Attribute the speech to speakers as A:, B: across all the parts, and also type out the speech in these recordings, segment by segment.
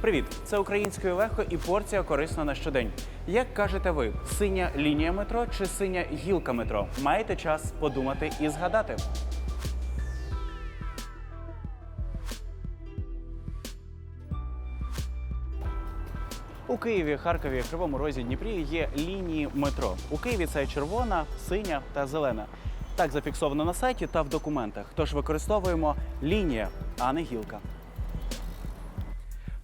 A: Привіт! Це українською легко і порція корисно на щодень. Як кажете ви, синя лінія метро чи синя гілка метро? Маєте час подумати і згадати. У Києві, Харкові, Кривому Розі, Дніпрі є лінії метро. У Києві це червона, синя та зелена. Так зафіксовано на сайті та в документах. Тож використовуємо лінія, а не гілка.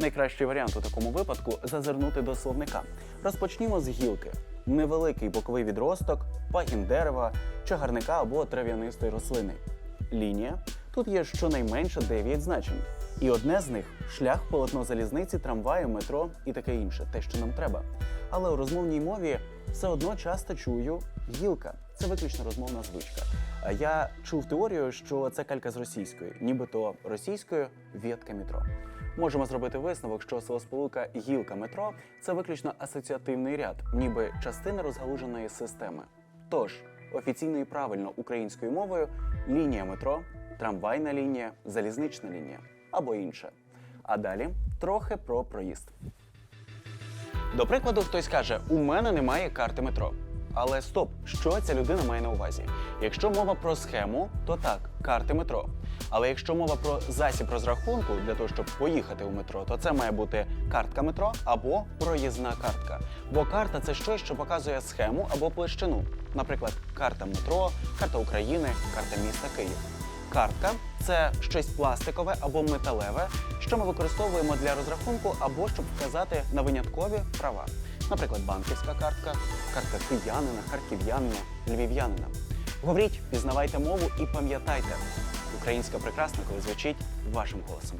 A: Найкращий варіант у такому випадку зазирнути до словника. Розпочнімо з гілки. Невеликий боковий відросток, пагін дерева, чагарника або трав'янистої рослини. Лінія. Тут є щонайменше 9 значень. І одне з них шлях, полотно залізниці, трамваю, метро і таке інше, те, що нам треба. Але у розмовній мові все одно часто чую гілка. Це виключно розмовна звичка. Я чув теорію, що це калька з російської, нібито російською в'єтка метро. Можемо зробити висновок, що словосполука гілка метро це виключно асоціативний ряд, ніби частина розгалуженої системи. Тож офіційно і правильно українською мовою лінія метро, трамвайна лінія, залізнична лінія або інше. А далі трохи про проїзд. До прикладу, хтось каже: у мене немає карти метро. Але стоп, що ця людина має на увазі? Якщо мова про схему, то так, карти метро. Але якщо мова про засіб розрахунку для того, щоб поїхати у метро, то це має бути картка метро або проїзна картка. Бо карта це щось, що показує схему або площину. Наприклад, карта метро, карта України, карта міста Київ. Картка це щось пластикове або металеве, що ми використовуємо для розрахунку або щоб вказати на виняткові права. Наприклад, банківська картка, картка киянина, харків'янина, львів'янина. Говоріть, пізнавайте мову і пам'ятайте, українська прекрасна, коли звучить вашим голосом.